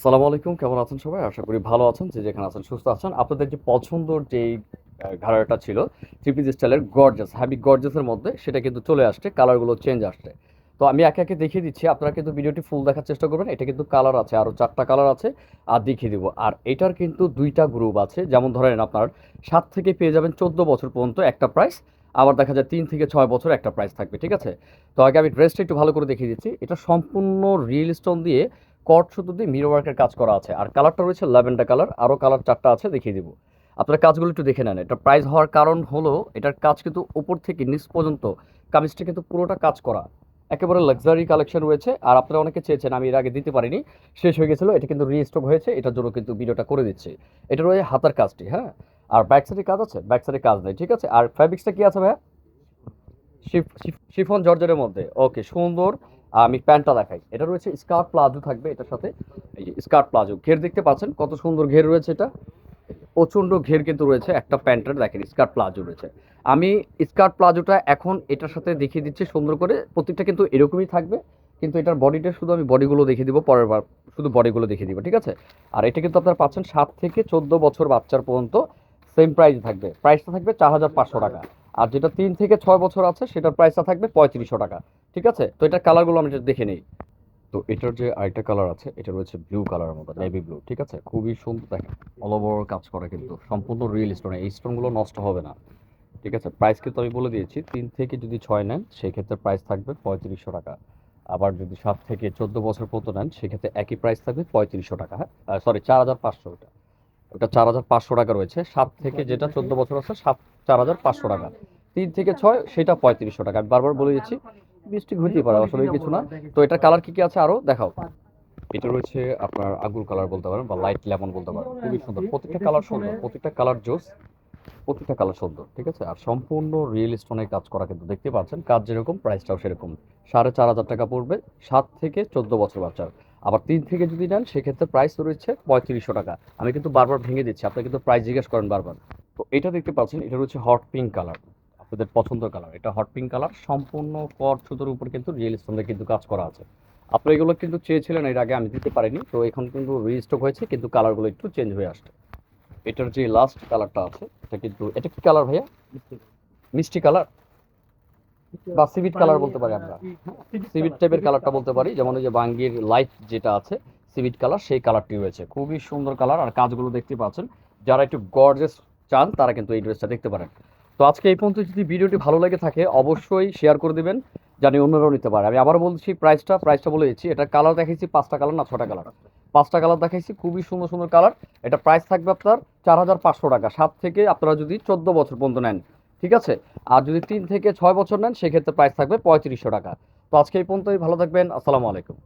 আসসালামু আলাইকুম, কেমন আছেন সবাই? আশা করি ভালো আছেন, যে যেখানে আছেন সুস্থ আছেন। আপনাদের যে পছন্দর যেই ঘাড়াটা ছিল থ্রি পিস স্টাইলের গর্জাস হ্যাভি গর্জাসের মধ্যে সেটা কিন্তু চলে আসছে কালারগুলো চেঞ্জ আসছে। তো আমি একে একে দেখিয়ে দিচ্ছি, আপনারা কিন্তু ভিডিওটি ফুল দেখার চেষ্টা করবেন, এটা কিন্তু কালার আছে আরও চারটা কালার আছে, আর দেখিয়ে দিব। আর এটার কিন্তু দুইটা গ্রুপ আছে, যেমন ধরেন আপনার সাত থেকে পেয়ে যাবেন চোদ্দ বছর পর্যন্ত একটা প্রাইস আবার দেখা যায় তিন থেকে ছয় বছর একটা প্রাইস থাকবে, ঠিক আছে? তো আগে আমি ড্রেসটা একটু ভালো করে দেখিয়ে দিচ্ছি, এটা সম্পূর্ণ রিয়েল স্টোন দিয়ে কট সুতো দিয়ে মিরো ওয়ার্কের কাজ করা আছে। আর কালারটা রয়েছে ল্যাভেন্ডার কালার আরও কালার চারটা আছে, দেখিয়ে দিব। আপনারা কাজগুলো একটু দেখে নেন, এটা প্রাইস হওয়ার কারণ হলো, এটার কাজ কিন্তু উপর থেকে নিচ পর্যন্ত, কামিজটা কিন্তু পুরোটা কাজ করা। একেবারে লাক্সারি কালেকশন রয়েছে, আর আপনারা অনেকে চেয়েছেন, আমি এর আগে দিতে পারিনি, শেষ হয়ে গেছিল, এটা কিন্তু রিস্টক হয়েছে, এটার জন্য কিন্তু ভিডিওটা করে দিচ্ছি। এটা রয়েছে হাতার কাজটি হ্যাঁ? আর ব্যাক সাইডে কাজ আছে? ব্যাক সাইডে কাজ নেই, ঠিক আছে? আর ফ্যাব্রিক্সটা কি আছে ভাইয়া? শিফ- শিফ- শিফন জর্জের মধ্যে ওকে সুন্দর। আমি প্যান্টটা দেখাই। এটা রয়েছে স্কার্ট প্লাজো থাকবে এটার সাথে। এই যে স্কার্ট প্লাজো। ঘের দেখতে পাচ্ছেন? কত সুন্দর ঘের রয়েছে এটা। প্রচণ্ড ঘের কিন্তু রয়েছে একটা প্যান্টের, দেখেন স্কার্ট প্লাজো রয়েছে। আমি স্কার্ট প্লাজোটা এখন এটার সাথে দেখিয়ে দিচ্ছি সুন্দর করে। প্রত্যেকটা কিন্তু এরকমই থাকবে, কিন্তু এটার বডিটা শুধু আমি বডিগুলো দেখিয়ে দিব, পরের বার শুধু বডিগুলো দেখিয়ে দিব, ঠিক আছে? আর এটা কিন্তু আপনারা পাচ্ছেন সাত থেকে চোদ্দ বছর বাচ্চার পর্যন্ত সেম প্রাইস থাকবে। প্রাইসটা থাকবে চার হাজার পাঁচশো টাকা। আর যেটা তিন থেকে ছয় বছর আছে, সেটার প্রাইসটা থাকবে পঁয়ত্রিশশো টাকা। ঠিক আছে? তো এটার কালারগুলো আমি দেখে নিই। তো এটার যে আরেকটা কালার আছে, এটা রয়েছে ব্লু কালারের মতো নেভি ব্লু ঠিক আছে? খুবই সুন্দর, দেখেন অল ওভার কাজ করে কিন্তু, সম্পূর্ণ রিয়েল স্টোন এই স্টোনগুলো নষ্ট হবে না, ঠিক আছে? প্রাইস কিন্তু আমি বলে দিয়েছি, তিন থেকে যদি ছয় নেন, সেক্ষেত্রে প্রাইস থাকবে পঁয়ত্রিশশো টাকা। আবার যদি সাত থেকে চোদ্দ বছর পর্যন্ত নেন, সেক্ষেত্রে একই প্রাইস থাকবে পঁয়ত্রিশশো টাকা হ্যাঁ? সরি চার হাজার পাঁচশো ওটা। ওটা চার হাজার পাঁচশো টাকা রয়েছে, সাত থেকে যেটা চোদ্দ বছর আছে, সাত, চার হাজার পাঁচশো টাকা। তিন থেকে ছয়, সেটা পঁয়ত্রিশশো টাকা। আমি বারবার বলে দিচ্ছি মিষ্টি হইতেই পারে আসলে কিছু না। তো এটার কালার কি কি আছে আরও? দেখাও। এটা রয়েছে আপনার আগুর কালার বলতে পারেন বা লাইট লেমন বলতে পারেন। খুবই সুন্দর। প্রত্যেকটা কালার সুন্দর প্রত্যেকটা কালার জোস প্রত্যেকটা কালার সুন্দর ঠিক আছে? আর সম্পূর্ণ রিয়েল স্টোনের কাজ করা কিন্তু দেখতে পাচ্ছেন কাজ যেরকম প্রাইসটাও সেরকম। সাড়ে চার হাজার টাকা পড়বে সাত থেকে চোদ্দ বছর বাচ্চার। আবার তিন থেকে যদি নেন সেক্ষেত্রে প্রাইস রয়েছে পঁয়ত্রিশশো টাকা। আমি কিন্তু বারবার ভেঙে দিচ্ছি আপনি কিন্তু প্রাইস জিজ্ঞেস করেন বারবার। তো এটা দেখতে পাচ্ছেন এটা রয়েছে হট পিঙ্ক কালার আপনাদের পছন্দের কালার এটা হট পিঙ্ক কালার সম্পূর্ণ কট সুতোর উপর কিন্তু রিয়েল স্টোনের কিন্তু কাজ করা আছে। আপনারা এগুলো কিন্তু চেয়েছিলেন এর আগে আমি দিতে পারিনি তো এখন কিন্তু রিস্টক হয়েছে কিন্তু কালারগুলো একটু চেঞ্জ হয়ে আসছে। এটার যে লাস্ট কালারটা আছে এটা কিন্তু এটা কি কালার ভাইয়া? মিষ্টি। কালার বা সিভিট কালার বলতে পারি আমরা। সিভিট টাইপের কালারটা বলতে পারি যেমন ওই যে বাঙ্গির লাইট যেটা আছে সিভিট কালার সেই কালারটি রয়েছে। খুবই সুন্দর কালার আর কাজগুলো দেখতে পাচ্ছেন। যারা একটু গর্জেস চান তারা কিন্তু এই ড্রেসটা দেখতে পারেন। তো আজকে এই পর্যন্ত যদি ভিডিওটি ভালো লেগে থাকে, অবশ্যই শেয়ার করে দেবেন, জানি অন্যরাও নিতে পারে। আমি আবার বলছি প্রাইসটা প্রাইসটা বলে দিচ্ছি। এটা কালার দেখাইছি পাঁচটা কালার না ছটা কালার পাঁচটা কালার দেখাইছি, খুবই সুন্দর সুন্দর কালার এটা প্রাইস থাকবে আপনার চার হাজার পাঁচশো টাকা। সাত থেকে আপনারা যদি চোদ্দ বছর পর্যন্ত নেন, ঠিক আছে? আর যদি তিন থেকে ছয় বছর নেন, সেক্ষেত্রে প্রাইস থাকবে পঁয়ত্রিশশো টাকা। তো আজকে এই পর্যন্তই, ভালো থাকবেন, আসসালামু আলাইকুম।